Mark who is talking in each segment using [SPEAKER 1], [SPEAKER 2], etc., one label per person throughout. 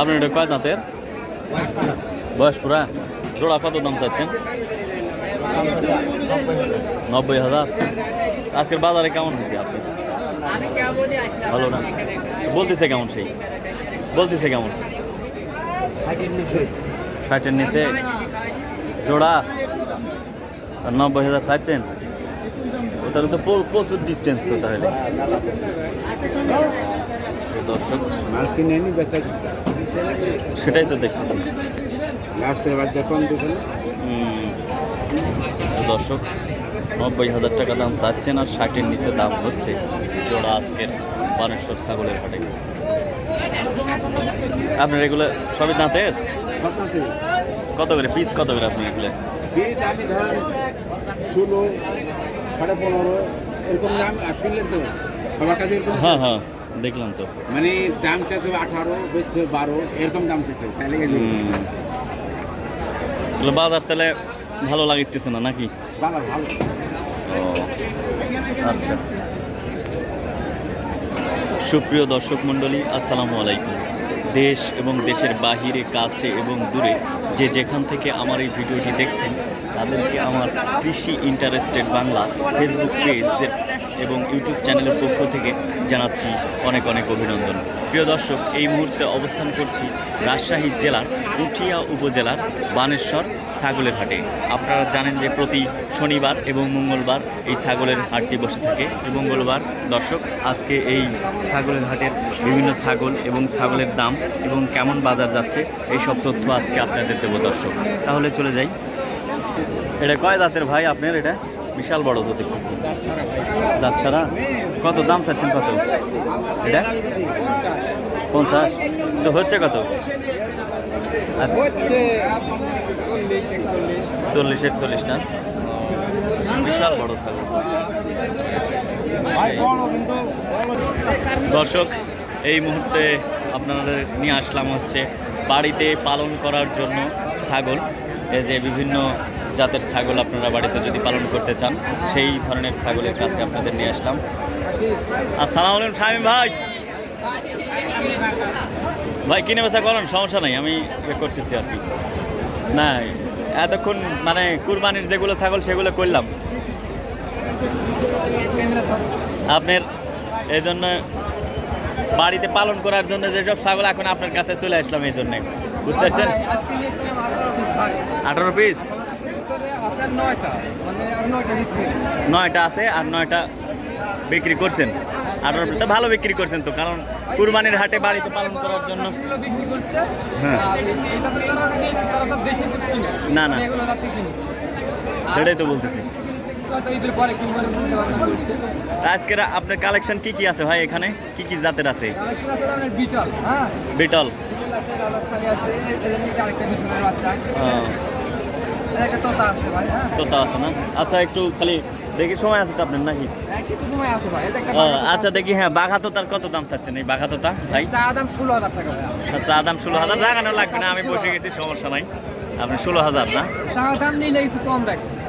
[SPEAKER 1] আপনার এটা কয় দাঁতের বয়স পুরা? জোড়া কত দাম চাচ্ছেন? নব্বই হাজার। আজকের বাজারে কেমন হয়েছে আপনি ভালো না? বলতেছে কেমন সেই? বলতেছে কেমন? ষাটের নিচে। জোড়া? আর নব্বই হাজার চাচ্ছেন? তাহলে তো প্রচুর ডিস্টেন্স তো তাহলে। দর্শক
[SPEAKER 2] মাল কিনে নি বেচা
[SPEAKER 1] সেটাই তো দেখতেছি। দর্শক নব্বই হাজার টাকা দাম চাচ্ছেন আর ষাটের নিচে দাম হচ্ছে। জোড়া আজকের বানেশ্বর ছাগলের হাটে। আপনার এগুলো সবই দাঁতের? কত করে? পিস কত করে আপনি এগুলো?
[SPEAKER 2] ফিস আমি ধরেন ষোলো সাড়ে পনেরো এরকম দাম আসলে তো। আমার কাছে
[SPEAKER 1] হ্যাঁ হ্যাঁ। দেখলাম তো।
[SPEAKER 2] মানে দাম চাইতে আঠারো বারো এরকম দাম চাইতে তাহলে
[SPEAKER 1] বাজার তাহলে ভালো লাগতেছে না নাকি?
[SPEAKER 2] বাজার ভালো।
[SPEAKER 1] ও আচ্ছা। সুপ্রিয় দর্শক মণ্ডলী আসসালামু আলাইকুম। দেশ এবং দেশের বাহিরে কাছে এবং দূরে যে যেখান থেকে আমার এই ভিডিওটি দেখছেন তাদেরকে আমার কৃষি ইন্টারেস্টেড বাংলা ফেসবুক পেজ এবং ইউটিউব চ্যানেলের পক্ষ থেকে জানাচ্ছি অনেক অনেক অভিনন্দন। প্রিয় দর্শক, এই মুহূর্তে অবস্থান করছি রাজশাহী জেলার উঠিয়া উপজেলার বানেশ্বর ছাগলের হাটে। আপনারা জানেন যে প্রতি শনিবার এবং মঙ্গলবার এই ছাগলের হাটটি বসে থাকে। মঙ্গলবার দর্শক, আজকে এই ছাগলের হাটের বিভিন্ন ছাগল এবং ছাগলের দাম এবং কেমন বাজার যাচ্ছে এই সব তথ্য আজকে আপনাদের দেব দর্শক। তাহলে চলে যাই এটা কয় দাঁতের ভাই আপনার এটা? বিশাল বড় তো দেখতেছি। দাঁত ছাড়া? কত? দাম চাচ্ছেন কত? এটা? পঞ্চাশ। তো হচ্ছে কত? আচ্ছা, চল্লিশ একচল্লিশ না? বিশাল বড় ছাগল। দর্শক এই মুহূর্তে আপনাদের নিয়ে আসলাম হচ্ছে বাড়িতে পালন করার জন্য ছাগল। যে বিভিন্ন জাতের ছাগল আপনারা বাড়িতে যদি পালন করতে চান, সেই ধরনের ছাগলের কাছে আপনাদের নিয়ে আসলাম। আসসালামু আলাইকুম শামীম ভাই। ভাই, কিনে বেচা করেন? সমস্যা নাই, আমি করতেছি আর কি। না, এতক্ষণ মানে কুরবানির যেগুলো ছাগল, সেগুলো করলাম। আপনার এই জন্য বাড়িতে পালন করার জন্য যেসব ছাগল এখন আপনার কাছে চলে আসলাম, এই জন্য। বুঝতে পারছেন? আঠারো পিস নয়টা আছে আর নয়টা বিক্রি করছেন? আঠারো পিস ভালো বিক্রি করছেন তো কারণ কুরবানির হাটে বাড়িতে পালন করার জন্য হ্যাঁ। না, না। সেটাই তো বলতেছি। আজকে আপনার কালেকশন কি কি আছে ভাই এখানে? কি কি জাতের আছে?
[SPEAKER 3] বিটল। হ্যাঁ। তোতা আছে হ্যাঁ।
[SPEAKER 1] না? আচ্ছা একটু খালি দেখি সময় আছে তো আপনার নাকি?
[SPEAKER 3] হ্যাঁ,
[SPEAKER 1] আচ্ছা দেখি হ্যাঁ বাঘা তোতার কত দাম চাচ্ছেন এই বাঘা তোতা ভাই?
[SPEAKER 3] চা দাম ষোলো হাজার টাকা ভাই।
[SPEAKER 1] আচ্ছা দাম ষোলো হাজার লাগানো লাগবে না আমি বসে গেছি সমস্যা নাই। আপনি ষোলো হাজার না?
[SPEAKER 3] চা দাম নিলে কিছু কম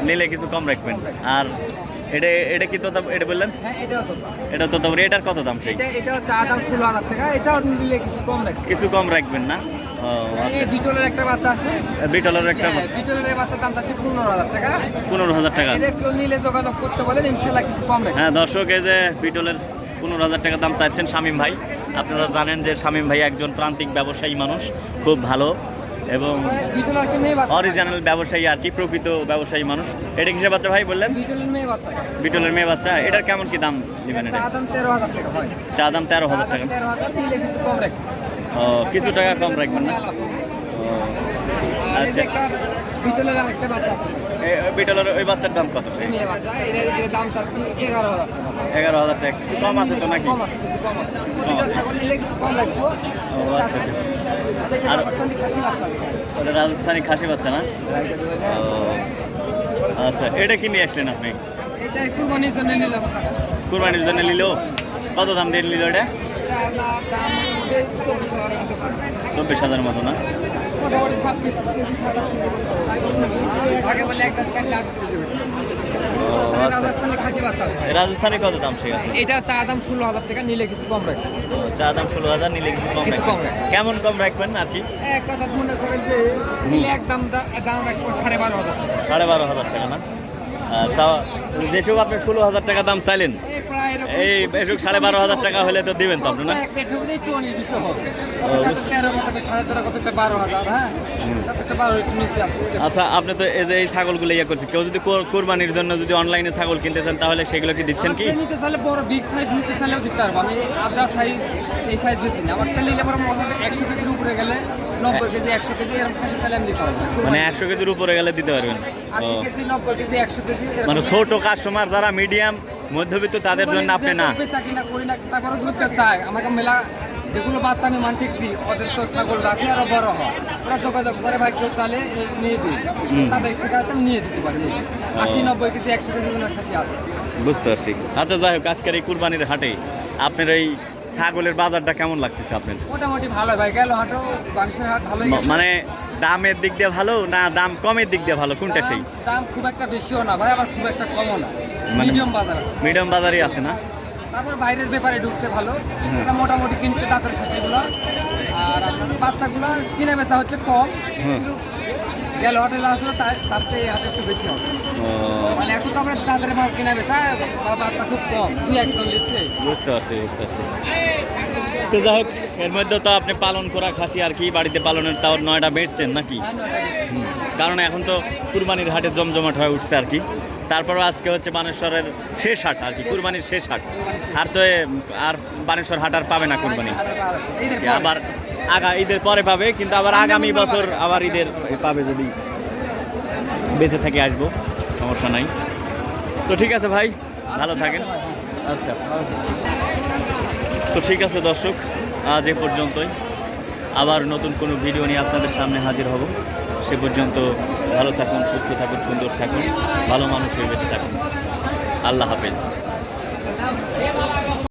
[SPEAKER 1] নিলে কিছু কম রাখবেন। আর এটা এটা কি তোতা এটা বললেন?
[SPEAKER 3] হ্যাঁ
[SPEAKER 1] এটা তোতা। বলি, এটার কত দাম সেই?
[SPEAKER 3] এটাও চা দাম ষোলো হাজার টাকা এটাও নিলে কিছু কম রাখ
[SPEAKER 1] কিছু কম রাখবেন না? ও আচ্ছা।
[SPEAKER 3] বিটলের একটা বাচ্চা আছে।
[SPEAKER 1] বিটলের একটা
[SPEAKER 3] হ্যাঁ, বিটলের বাচ্চার দাম পনেরো হাজার টাকা।
[SPEAKER 1] পনেরো হাজার টাকা।
[SPEAKER 3] কেউ নিলে যোগাযোগ করতে বলেন ইনশাল্লাহ কিছু কম রাখ
[SPEAKER 1] হ্যাঁ দর্শক এই যে বিটলের পনেরো হাজার টাকা দাম চাচ্ছেন শামীম ভাই। আপনারা জানেন যে শামীম ভাই একজন প্রান্তিক ব্যবসায়ী মানুষ খুব ভালো। এবং অরিজিনাল ব্যবসায়ী আর কি প্রকৃত ব্যবসায়ী মানুষ। এটা কিসের বাচ্চা ভাই বললেন?
[SPEAKER 3] বিটলের মেয়ে বাচ্চা।
[SPEAKER 1] এটার কেমন কি দাম নেবেন এটা?
[SPEAKER 3] চা দাম তেরো হাজার টাকা।
[SPEAKER 1] ও কিছু টাকা কম রাখবেন না? আচ্ছা।
[SPEAKER 3] বিটলের
[SPEAKER 1] ওই বাচ্চার দাম কত?
[SPEAKER 3] এগারো হাজার টাকা
[SPEAKER 1] কম আছে তো নাকি?
[SPEAKER 3] নিলে
[SPEAKER 1] ও আচ্ছা।
[SPEAKER 3] আর
[SPEAKER 1] আর-
[SPEAKER 3] রাজস্থানি খাসি বাচ্চা
[SPEAKER 1] ওটা রাজস্থানি খাসি বাচ্চা না? ও আচ্ছা। এটা কি নিয়ে আসলেন আপনি?
[SPEAKER 3] কুরবানির জন্য নিলাম।
[SPEAKER 1] কুরবানির জন্য নিলেও কত দাম দিয়ে নিল এটা?
[SPEAKER 3] দাম চব্বিশ হাজার মতো
[SPEAKER 1] না? আচ্ছা।
[SPEAKER 3] রাজস্থানি
[SPEAKER 1] কত দাম সে
[SPEAKER 3] এটা চা দাম ষোলো হাজার টাকা নিলে কিছু কম রাখবে।
[SPEAKER 1] চা দাম ষোলো হাজার নিলে কিছু কম রাখবেন
[SPEAKER 3] রাখবেন।
[SPEAKER 1] কেমন কম রাখবেন আর কি
[SPEAKER 3] এক কথা মনে করেন যে নিলে একদম দা- দাম রাখব সাড়ে বারো হাজার
[SPEAKER 1] সাড়ে বারো হাজার টাকা না? যেসব আপনি ষোলো হাজার টাকা দাম চাইলেন
[SPEAKER 3] এই
[SPEAKER 1] এসব সাড়ে বারো হাজার টাকা হলে তো দিবেন তো আপনি না?
[SPEAKER 3] হ্যাঁ।
[SPEAKER 1] আচ্ছা আপনি তো এই যে এই ছাগলগুলো ইয়ে করছে কেউ যদি কোর- কোরবানির জন্য যদি অনলাইনে ছাগল কিনতে চান তাহলে সেগুলো কি দিচ্ছেন কি?
[SPEAKER 3] নিতে চাইলে বড় বিগ সাইজ নিতে চাইলেও দিতে পারব। আমি সাইজ এই সাইজ বেশি না। আমার তেল নিলে মোটামুটি একশো কেজির উপরে গেলে নব্বই কেজি একশো কেজি এরকম খাসি চাইলে আমি দিতে পারব
[SPEAKER 1] মানে একশো কেজির উপরে গেলে দিতে পারবেন।
[SPEAKER 3] আশি কেজি নব্বই কেজি একশো কেজি
[SPEAKER 1] মানে ছোট কাস্টমার যারা মিডিয়াম মধ্যবিত্ত তাদের জন্য আপনি না।
[SPEAKER 3] বেচা কিনা করি না তারপরে দুধ চায় আমাকে মেলা যেগুলো বাচ্চা আমি মানসিক দিই ওদের তো ছাগল রাখি আরও বড় হয়। ওরা যোগাযোগ করে ভাই কেউ চালে নিয়ে দিই। তাদের থেকে আমি নিয়ে দিতে পারি। আশি নব্বই কেজি একশো কেজি খাসি আছে।
[SPEAKER 1] বুঝতে পারছি। আচ্ছা যাই হোক আজকের এই কুরবানির হাটে আপনার এই ছাগলের বাজারটা কেমন লাগতেছে আপনার?
[SPEAKER 3] মোটামুটি ভালো ভাই গেল হাটও মানুষের হাট ভালোই
[SPEAKER 1] মানে দামের দিক দিয়ে ভালো না দাম কমের দিক দিয়ে ভালো? কোনটা সেই?
[SPEAKER 3] দাম- খুব একটা বেশিও না ভাই আবার খুব একটা কমও না।
[SPEAKER 1] মানে-
[SPEAKER 3] মিডিয়াম বাজার
[SPEAKER 1] মিডিয়াম বাজারই আছে না?
[SPEAKER 3] তারপর বাইরের ব্যাপারে ঢুকতে ভালো।
[SPEAKER 1] হুম।
[SPEAKER 3] এটা মোটামুটি কিনতে দাঁতের খাসিগুলো। আর আপনার বাচ্চাগুলো কিনে বেচা হচ্ছে কম
[SPEAKER 1] হুম।
[SPEAKER 3] কিন্তু গেল হোটেল আসলো তার তার চেয়ে হাতে একটু বেশি হবে। মানে এত তো আমরা দাঁতের মাল কিনে বেচা বাচ্চা খুব কম দুই একজন দিচ্ছে।
[SPEAKER 1] বুঝতে পারছি বুঝতে পারছি। তো যাই হোক, এর মধ্যে তো আপনি পালন করা খাসি আর কি, বাড়িতে পালনের তাও নয়টা বেচছেন নাকি। কারণ এখন তো কুরবানির হাটে জমজমাট হয়ে উঠছে আর কি তারপরও আজকে হচ্ছে বানেশ্বরের শেষ হাট আর কি, কুরবানির শেষ হাট আর তো আর বানেশ্বর হাট আর পাবে না কুরবানি। আবার আগা, ঈদের পরে পাবে, কিন্তু আবার আগামী বছর আবার ঈদের পাবে যদি বেঁচে থেকে আসব, সমস্যা নাই তো ঠিক আছে ভাই, ভালো থাকেন। আচ্ছা তো ঠিক আছে, দর্শক, আজ এ পর্যন্তই। আবার নতুন কোনো ভিডিও নিয়ে আপনাদের সামনে হাজির হব। সে পর্যন্ত ভালো থাকুন, সুস্থ থাকুন, সুন্দর থাকুন, ভালো মানুষ হয়ে বেঁচে থাকুন। আল্লাহ হাফেজ।